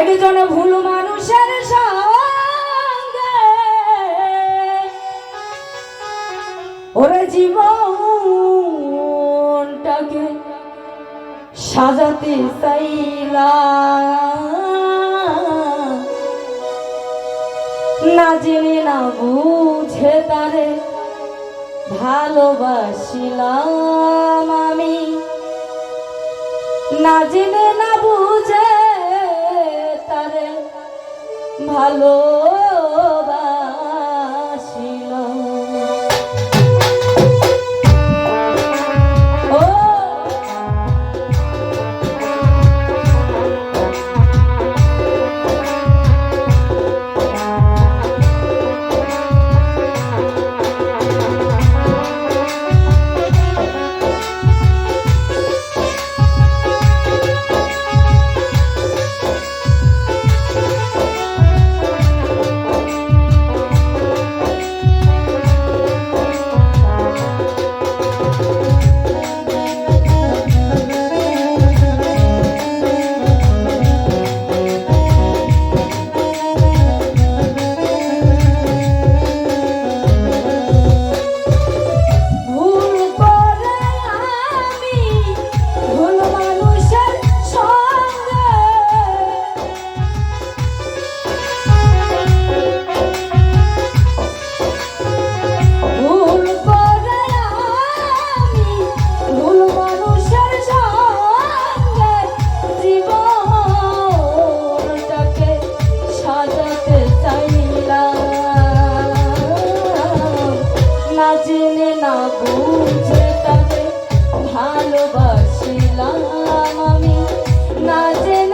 একজন ভুল মানুষের সঙ্গে। ওরে জীবনটাকে সাজাতে চাইলা না জেনে, না বুঝে তারে ভালোবাসিলাম আমি। না জেনে, না বুঝে ভালোবাসিলাম জেনে না বুঝে তাদের ভালোবাসিলাম আমি। না জেনে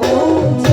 Oh.